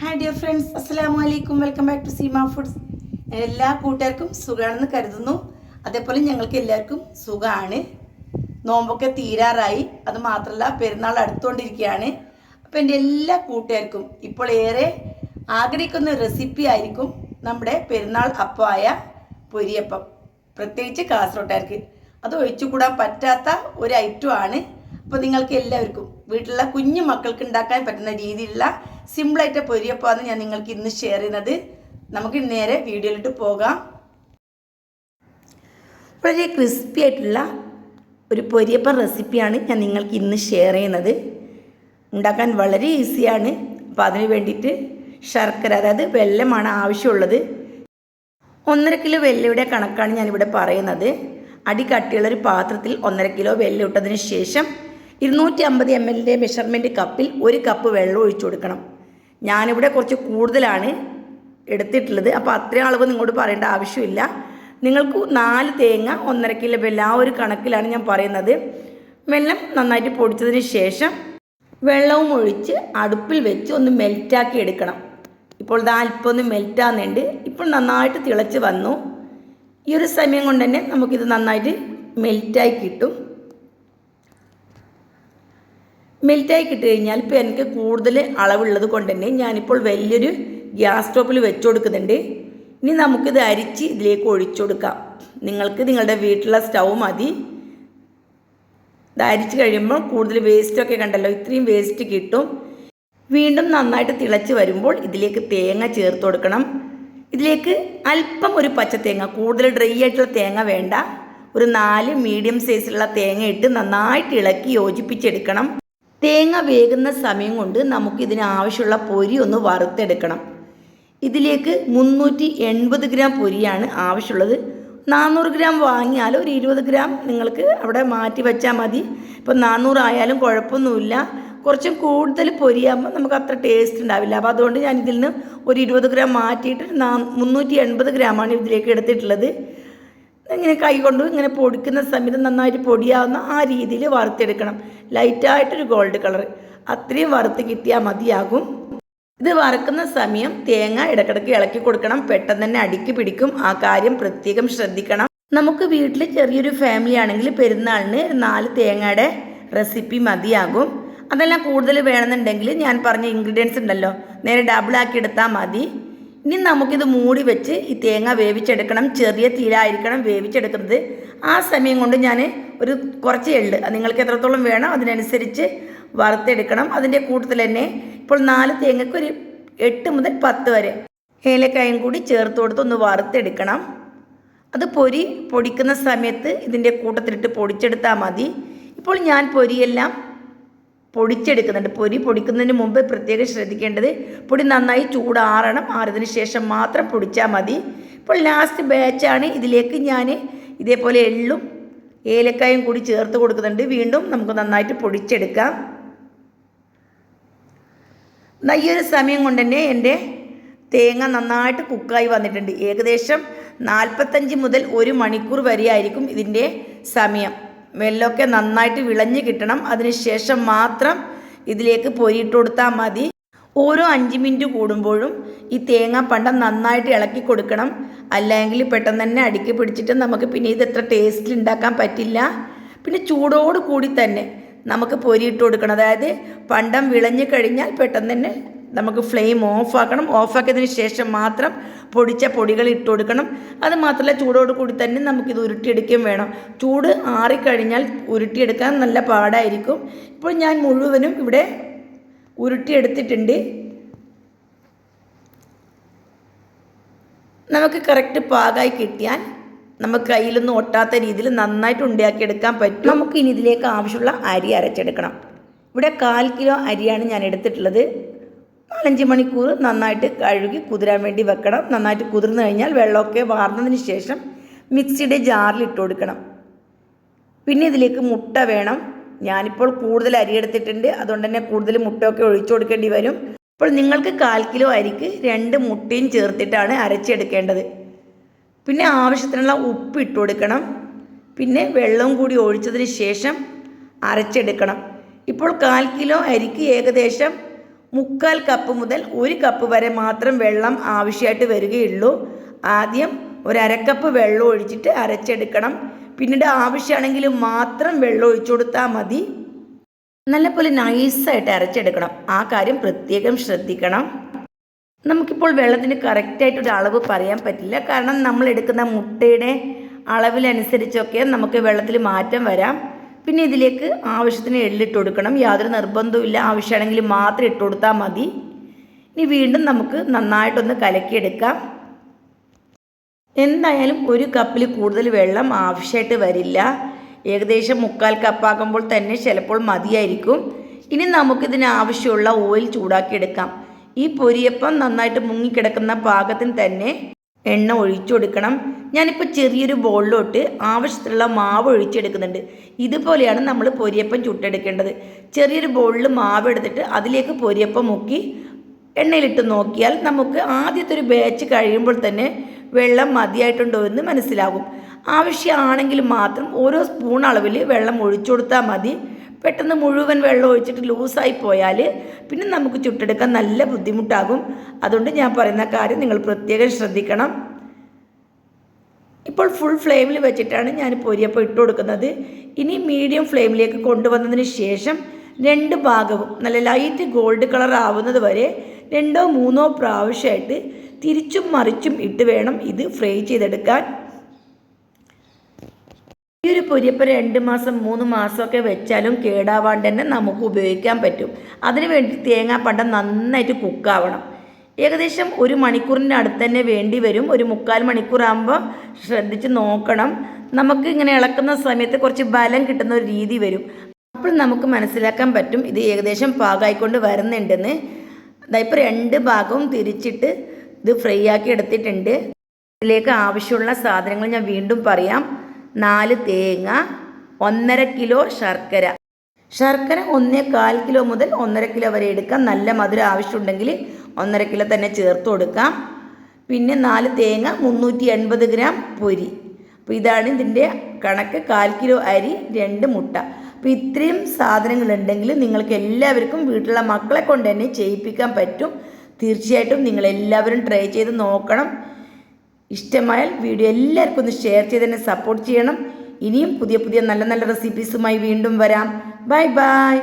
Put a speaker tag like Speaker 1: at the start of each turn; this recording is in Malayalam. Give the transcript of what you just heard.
Speaker 1: ഹായ് ഡിയർ ഫ്രണ്ട്സ് അസ്സലാമു വലൈക്കും welcome back to Seema foods എല്ലാ കൂട്ടുകാർക്കും സുഖമാണെന്ന് കരുതുന്നു. അതേപോലെ ഞങ്ങൾക്ക് എല്ലാവർക്കും സുഖമാണ്. നോമ്പൊക്കെ തീരാറായി. അത് മാത്രമല്ല പെരുന്നാൾ അടുത്തുകൊണ്ടിരിക്കുകയാണ്. അപ്പോൾ എന്റെ എല്ലാ കൂട്ടുകാർക്കും ഇപ്പോൾ ഏറെ ആഗ്രഹിക്കുന്ന റെസിപ്പി ആയിരിക്കും നമ്മുടെ പെരുന്നാൾ അപ്പമായ പൊരിയപ്പം. പ്രത്യേകിച്ച് കാസർഗോട്ടുകാർക്ക് അത് ഒഴിച്ചുകൂടാൻ പറ്റാത്ത ഒരു ഐറ്റമാണ് അപ്പോൾ നിങ്ങൾക്ക് എല്ലാവർക്കും വീട്ടിലുള്ള കുഞ്ഞു മക്കൾക്ക് ഉണ്ടാക്കാൻ പറ്റുന്ന രീതിയിലുള്ള സിമ്പിളായിട്ട് പൊരിയപ്പമാണ് ഞാൻ നിങ്ങൾക്ക് ഇന്ന് ഷെയർ ചെയ്യുന്നത്. നമുക്ക് നേരെ വീഡിയോയിലിട്ട് പോകാം. വളരെ ക്രിസ്പി ആയിട്ടുള്ള ഒരു പൊരിയപ്പം റെസിപ്പിയാണ് ഞാൻ നിങ്ങൾക്ക് ഇന്ന് ഷെയർ ചെയ്യുന്നത്. ഉണ്ടാക്കാൻ വളരെ ഈസിയാണ് അപ്പോൾ അതിന് വേണ്ടിയിട്ട് ശർക്കര അതായത് വെല്ലമാണ് ആവശ്യമുള്ളത്. ഒന്നര കിലോ വെല്ലയുടെ കണക്കാണ് ഞാനിവിടെ പറയുന്നത്. അടി കട്ടിയുള്ള ഒരു പാത്രത്തിൽ ഒന്നര കിലോ വെല്ല ഇട്ടതിന് ശേഷം ഇരുന്നൂറ്റി അമ്പത് എം എല്ലിന്റെ മെഷർമെന്റ് കപ്പിൽ ഒരു കപ്പ് വെള്ളം ഒഴിച്ചു കൊടുക്കണം. ഞാനിവിടെ കുറച്ച് കൂടുതലാണ് എടുത്തിട്ടുള്ളത്. അപ്പോൾ അത്രയും അളവ് നിങ്ങളോട് പറയേണ്ട ആവശ്യമില്ല. നിങ്ങൾക്ക് നാല് തേങ്ങ ഒന്നര കിലോ വെല്ല ആ ഒരു കണക്കിലാണ് ഞാൻ പറയുന്നത്. വെള്ളം നന്നായിട്ട് പൊടിച്ചതിന് ശേഷം വെള്ളവും ഒഴിച്ച് അടുപ്പിൽ വെച്ച് ഒന്ന് മെൽറ്റാക്കി എടുക്കണം. ഇപ്പോൾ ഇത് അല്പം ഒന്ന് മെൽറ്റാകുന്നുണ്ട് ഇപ്പോൾ നന്നായിട്ട് തിളച്ച് വന്നു. ഈ ഒരു സമയം കൊണ്ട് തന്നെ നമുക്കിത് നന്നായിട്ട് മെൽറ്റായി കിട്ടും. മെൽറ്റായി കിട്ടി കഴിഞ്ഞാൽ ഇപ്പോൾ എനിക്ക് കൂടുതൽ അളവുള്ളത് കൊണ്ട് തന്നെ ഞാനിപ്പോൾ വലിയൊരു ഗ്യാസ് സ്റ്റോപ്പിൽ വെച്ച് കൊടുക്കുന്നുണ്ട്. ഇനി നമുക്കിത് അരിച്ച് ഇതിലേക്ക് ഒഴിച്ചു കൊടുക്കാം. നിങ്ങൾക്ക് നിങ്ങളുടെ വീട്ടിലുള്ള സ്റ്റൗ മതി. ഇത് അരിച്ച് കഴിയുമ്പോൾ കൂടുതൽ വേസ്റ്റൊക്കെ കണ്ടല്ലോ ഇത്രയും വേസ്റ്റ് കിട്ടും. വീണ്ടും നന്നായിട്ട് തിളച്ച് വരുമ്പോൾ ഇതിലേക്ക് തേങ്ങ ചേർത്ത് കൊടുക്കണം. ഇതിലേക്ക് അല്പം ഒരു പച്ച തേങ്ങ കൂടുതൽ ഡ്രൈ ആയിട്ടുള്ള തേങ്ങ വേണ്ട. ഒരു നാല് മീഡിയം സൈസിലുള്ള തേങ്ങ ഇട്ട് നന്നായിട്ട് ഇളക്കി യോജിപ്പിച്ചെടുക്കണം. തേങ്ങ വേകുന്ന സമയം കൊണ്ട് നമുക്ക് ഇതിനാവശ്യമുള്ള പൊരി ഒന്ന് വറുത്തെടുക്കണം. ഇതിലേക്ക് മുന്നൂറ്റി എൺപത് ഗ്രാം പൊരിയാണ് ആവശ്യമുള്ളത്. നാനൂറ് ഗ്രാം വാങ്ങിയാൽ ഒരു ഇരുപത് ഗ്രാം നിങ്ങൾക്ക് അവിടെ മാറ്റി വെച്ചാൽ മതി. ഇപ്പോൾ നാനൂറായാലും കുഴപ്പമൊന്നുമില്ല. കുറച്ചും കൂടുതൽ പൊരിയാകുമ്പോൾ നമുക്ക് അത്ര ടേസ്റ്റ് ഉണ്ടാവില്ല. അപ്പോൾ അതുകൊണ്ട് ഞാൻ ഇതിൽ നിന്ന് ഒരു ഇരുപത് ഗ്രാം മാറ്റിയിട്ട് നാ മുന്നൂറ്റി എൺപത് ഗ്രാമാണ് ഇതിലേക്ക് എടുത്തിട്ടുള്ളത്. ഇങ്ങനെ കൈ കൊണ്ട് ഇങ്ങനെ പൊടിക്കുന്ന സമയത്ത് നന്നായിട്ട് പൊടിയാവുന്ന ആ രീതിയിൽ വറുത്തെടുക്കണം. ലൈറ്റായിട്ടൊരു ഗോൾഡ് കളർ അത്രയും വറുത്ത് കിട്ടിയാൽ മതിയാകും. ഇത് വറുക്കുന്ന സമയം തേങ്ങ ഇടക്കിടക്ക് ഇളക്കി കൊടുക്കണം. പെട്ടെന്ന് തന്നെ അടുക്കി പിടിക്കും. ആ കാര്യം പ്രത്യേകം ശ്രദ്ധിക്കണം. നമുക്ക് വീട്ടിൽ ചെറിയൊരു ഫാമിലി ആണെങ്കിൽ പെരുന്നാളിന് നാല് തേങ്ങയുടെ റെസിപ്പി മതിയാകും. അതെല്ലാം കൂടുതൽ വേണമെന്നുണ്ടെങ്കിൽ ഞാൻ പറഞ്ഞ ഇൻഗ്രീഡിയൻസ് ഉണ്ടല്ലോ. നേരെ ഡബിൾ ആക്കി എടുത്താൽ മതി. ഇനി നമുക്കിത് മൂടി വെച്ച് ഈ തേങ്ങ വേവിച്ചെടുക്കണം. ചെറിയ തീരായിരിക്കണം വേവിച്ചെടുക്കുന്നത്. ആ സമയം കൊണ്ട് ഞാൻ ഒരു കുറച്ച് എള്ള് നിങ്ങൾക്ക് എത്രത്തോളം വേണം അതിനനുസരിച്ച് വറുത്തെടുക്കണം. അതിന്റെ കൂട്ടത്തിൽ തന്നെ ഇപ്പോൾ നാല് തേങ്ങയ്ക്ക് ഒരു എട്ട് മുതൽ പത്ത് വരെ ഏലക്കായും കൂടി ചേർത്ത് കൊടുത്ത് ഒന്ന് വറുത്തെടുക്കണം. അത് പൊരി പൊടിക്കുന്ന സമയത്ത് ഇതിന്റെ കൂട്ടത്തിലിട്ട് പൊടിച്ചെടുത്താൽ മതി. ഇപ്പോൾ ഞാൻ പൊരിയെല്ലാം പൊടിച്ചെടുക്കുന്നുണ്ട് പൊരി പൊടിക്കുന്നതിന് മുമ്പ് പ്രത്യേകം ശ്രദ്ധിക്കേണ്ടത് പൊടി നന്നായി ചൂടാറണം. ആറിയതിന് ശേഷം മാത്രം പൊടിച്ചാൽ മതി. ഇപ്പോൾ ലാസ്റ്റ് ബാച്ചാണ് ഇതിലേക്ക് ഞാൻ ഇതേപോലെ എള്ളും ഏലക്കായും കൂടി ചേർത്ത് കൊടുക്കുന്നുണ്ട്. വീണ്ടും നമുക്ക് നന്നായിട്ട് പൊടിച്ചെടുക്കാം. ഈ ഒരു സമയം കൊണ്ട് തന്നെ എന്റെ തേങ്ങ നന്നായിട്ട് കുക്കായി വന്നിട്ടുണ്ട്. ഏകദേശം നാൽപ്പത്തഞ്ച് മുതൽ ഒരു മണിക്കൂർ വരെയായിരിക്കും ഇതിന്റെ സമയം. വെല്ലമൊക്കെ നന്നായിട്ട് വിളഞ്ഞ് കിട്ടണം. അതിനുശേഷം മാത്രം ഇതിലേക്ക് പൊരിയിട്ട് കൊടുത്താൽ മതി. ഓരോ അഞ്ച് മിനിറ്റ് കൂടുമ്പോഴും ഈ തേങ്ങ പണ്ടം നന്നായിട്ട് ഇളക്കി കൊടുക്കണം. അല്ലെങ്കിൽ പെട്ടെന്ന് തന്നെ അടുക്കി പിടിച്ചിട്ട് നമുക്ക് പിന്നെ ഇത് എത്ര ടേസ്റ്റിൽ ഉണ്ടാക്കാൻ പറ്റില്ല. പിന്നെ ചൂടോട് കൂടി തന്നെ നമുക്ക് പൊരിയിട്ട് കൊടുക്കണം. അതായത് പണ്ടം വിളഞ്ഞു കഴിഞ്ഞാൽ പെട്ടെന്ന് തന്നെ നമുക്ക് ഫ്ലെയിം ഓഫാക്കണം ഓഫാക്കിയതിന് ശേഷം മാത്രം പൊടിച്ച പൊടികൾ ഇട്ട് കൊടുക്കണം. അത് മാത്രമല്ല ചൂടോട് കൂടി തന്നെ നമുക്കിത് ഉരുട്ടിയെടുക്കുകയും വേണം. ചൂട് ആറിക്കഴിഞ്ഞാൽ ഉരുട്ടിയെടുക്കാൻ നല്ല പാടായിരിക്കും. ഇപ്പോൾ ഞാൻ മുഴുവനും ഇവിടെ ഉരുട്ടിയെടുത്തിട്ടുണ്ട്. നമുക്ക് കറക്റ്റ് പാകമായി കിട്ടിയാൽ നമുക്ക് കയ്യിലൊന്നും ഒട്ടാത്ത രീതിയിൽ നന്നായിട്ട് ഉണ്ടാക്കി എടുക്കാൻ പറ്റും. നമുക്ക് ഇനി ഇതിലേക്ക് ആവശ്യമുള്ള അരി അരച്ചെടുക്കണം. ഇവിടെ കാൽ കിലോ അരിയാണ് ഞാൻ എടുത്തിട്ടുള്ളത്. നാലഞ്ച് മണിക്കൂർ നന്നായിട്ട് കഴുകി കുതിരാൻ വേണ്ടി വെക്കണം. നന്നായിട്ട് കുതിർന്നു കഴിഞ്ഞാൽ വെള്ളമൊക്കെ വാർന്നതിന് ശേഷം മിക്സിയുടെ ജാറിൽ ഇട്ട് കൊടുക്കണം. പിന്നെ ഇതിലേക്ക് മുട്ട വേണം. ഞാനിപ്പോൾ കൂടുതൽ അരി എടുത്തിട്ടുണ്ട്. അതുകൊണ്ട് തന്നെ കൂടുതൽ മുട്ടയൊക്കെ ഒഴിച്ചു കൊടുക്കേണ്ടി വരും. അപ്പോൾ നിങ്ങൾക്ക് കാൽ കിലോ അരിക്ക് രണ്ട് മുട്ടയും ചേർത്തിട്ടാണ് അരച്ചെടുക്കേണ്ടത്. പിന്നെ ആവശ്യത്തിനുള്ള ഉപ്പ് ഇട്ട് കൊടുക്കണം. പിന്നെ വെള്ളവും കൂടി ഒഴിച്ചതിന് ശേഷം അരച്ചെടുക്കണം. ഇപ്പോൾ കാൽ കിലോ അരിക്ക് ഏകദേശം മുക്കാൽ കപ്പ് മുതൽ ഒരു കപ്പ് വരെ മാത്രം വെള്ളം ആവശ്യമായിട്ട് വരികയുള്ളൂ. ആദ്യം ഒരു അരക്കപ്പ് വെള്ളം ഒഴിച്ചിട്ട് അരച്ചെടുക്കണം. പിന്നീട് ആവശ്യമാണെങ്കിൽ മാത്രം വെള്ളം ഒഴിച്ചു കൊടുത്താൽ മതി. നല്ലപോലെ നൈസായിട്ട് അരച്ചെടുക്കണം. ആ കാര്യം പ്രത്യേകം ശ്രദ്ധിക്കണം. നമുക്കിപ്പോൾ വെള്ളത്തിന് കറക്റ്റായിട്ടൊരു അളവ് പറയാൻ പറ്റില്ല. കാരണം നമ്മൾ എടുക്കുന്ന മുട്ടയുടെ അളവിലനുസരിച്ചൊക്കെ നമുക്ക് വെള്ളത്തിൽ മാറ്റം വരാം. പിന്നെ ഇതിലേക്ക് ആവശ്യത്തിന് എള്ളിട്ട് കൊടുക്കണം. യാതൊരു നിർബന്ധവുമില്ല ആവശ്യമാണെങ്കിൽ മാത്രം ഇട്ട് കൊടുത്താൽ മതി. ഇനി വീണ്ടും നമുക്ക് നന്നായിട്ടൊന്ന് കലക്കിയെടുക്കാം. എന്തായാലും ഒരു കപ്പിൽ കൂടുതൽ വെള്ളം ആവശ്യമായിട്ട് വരില്ല. ഏകദേശം മുക്കാൽ കപ്പാകുമ്പോൾ തന്നെ ചിലപ്പോൾ മതിയായിരിക്കും. ഇനി നമുക്കിതിന് ആവശ്യമുള്ള ഓയിൽ ചൂടാക്കിയെടുക്കാം. ഈ പൊരിയപ്പം നന്നായിട്ട് മുങ്ങിക്കിടക്കുന്ന പാകത്തിന് തന്നെ എണ്ണ ഒഴിച്ചു കൊടുക്കണം. ഞാനിപ്പോൾ ചെറിയൊരു ബോളിലോട്ട് ആവശ്യത്തിലുള്ള മാവ് ഒഴിച്ചെടുക്കുന്നുണ്ട് ഇതുപോലെയാണ് നമ്മൾ പൊരിയപ്പം ചുട്ടെടുക്കേണ്ടത്. ചെറിയൊരു ബോളിൽ മാവ് എടുത്തിട്ട് അതിലേക്ക് പൊരിയപ്പം മുക്കി എണ്ണയിലിട്ട് നോക്കിയാൽ നമുക്ക് ആദ്യത്തെ ഒരു ബാച്ച് കഴിയുമ്പോൾ തന്നെ വെള്ളം മതിയായിട്ടുണ്ടോ എന്ന് മനസ്സിലാകും. ആവശ്യമാണെങ്കിൽ മാത്രം ഓരോ സ്പൂൺ അളവിൽ വെള്ളം ഒഴിച്ചു കൊടുത്താൽ മതി. പെട്ടെന്ന് മുഴുവൻ വെള്ളം ഒഴിച്ചിട്ട് ലൂസായി പോയാൽ പിന്നെ നമുക്ക് ചുട്ടെടുക്കാൻ നല്ല ബുദ്ധിമുട്ടാകും. അതുകൊണ്ട് ഞാൻ പറയുന്ന കാര്യം നിങ്ങൾ പ്രത്യേകം ശ്രദ്ധിക്കണം. ഇപ്പോൾ ഫുൾ ഫ്ലെയിമിൽ വെച്ചിട്ടാണ് ഞാൻ പൊരിയപ്പം ഇട്ട് കൊടുക്കുന്നത്. ഇനി മീഡിയം ഫ്ലെയിമിലേക്ക് കൊണ്ടുവന്നതിന് ശേഷം രണ്ട് ഭാഗവും നല്ല ലൈറ്റ് ഗോൾഡ് കളർ ആവുന്നത് വരെ രണ്ടോ മൂന്നോ പ്രാവശ്യമായിട്ട് തിരിച്ചും മറിച്ചും ഇട്ട് വേണം ഇത് ഫ്രൈ ചെയ്തെടുക്കാൻ. ഈ ഒരു പൊരിയപ്പം രണ്ട് മാസം മൂന്ന് മാസമൊക്കെ വെച്ചാലും കേടാവാണ്ട് തന്നെ നമുക്ക് ഉപയോഗിക്കാൻ പറ്റും. അതിന് വേണ്ടി തേങ്ങാപ്പണ്ടം നന്നായിട്ട് കുക്കാവണം ഏകദേശം ഒരു മണിക്കൂറിന്റെ അടുത്ത് തന്നെ വേണ്ടി വരും. ഒരു മുക്കാൽ മണിക്കൂറാകുമ്പോൾ ശ്രദ്ധിച്ച് നോക്കണം. നമുക്ക് ഇങ്ങനെ ഇളക്കുന്ന സമയത്ത് കുറച്ച് ബലം കിട്ടുന്ന ഒരു രീതി വരും. അപ്പോൾ നമുക്ക് മനസ്സിലാക്കാൻ പറ്റും ഇത് ഏകദേശം പാകമായിക്കൊണ്ട് വരുന്നുണ്ടെന്ന്. ഇപ്പോൾ രണ്ട് ഭാഗവും തിരിച്ചിട്ട് ഇത് ഫ്രൈ ആക്കി എടുത്തിട്ടുണ്ട്. ഇതിലേക്ക് ആവശ്യമുള്ള സാധനങ്ങൾ ഞാൻ വീണ്ടും പറയാം. നാല് തേങ്ങ ഒന്നര കിലോ ശർക്കര. ശർക്കര ഒന്നേ കാൽ കിലോ മുതൽ ഒന്നര കിലോ വരെ എടുക്കാം. നല്ല മധുരം ആവശ്യമുണ്ടെങ്കിൽ ഒന്നര കിലോ തന്നെ ചേർത്ത് കൊടുക്കാം. പിന്നെ നാല് തേങ്ങ മുന്നൂറ്റി എൺപത് ഗ്രാം പൊരി. അപ്പോൾ ഇതാണ് ഇതിന്റെ കണക്ക്. കാൽ കിലോ അരി രണ്ട് മുട്ട. അപ്പോൾ ഇത്രയും സാധനങ്ങളുണ്ടെങ്കിൽ നിങ്ങൾക്ക് എല്ലാവർക്കും വീട്ടിലുള്ള മക്കളെ കൊണ്ട് തന്നെ ചെയ്യിപ്പിക്കാൻ പറ്റും. തീർച്ചയായിട്ടും നിങ്ങളെല്ലാവരും ട്രൈ ചെയ്ത് നോക്കണം. ഇഷ്ടമായാൽ വീഡിയോ എല്ലാവർക്കും ഒന്ന് ഷെയർ ചെയ്ത് തന്നെ സപ്പോർട്ട് ചെയ്യണം. ഇനിയും പുതിയ പുതിയ നല്ല നല്ല റെസിപ്പീസുമായി വീണ്ടും വരാം. Bye bye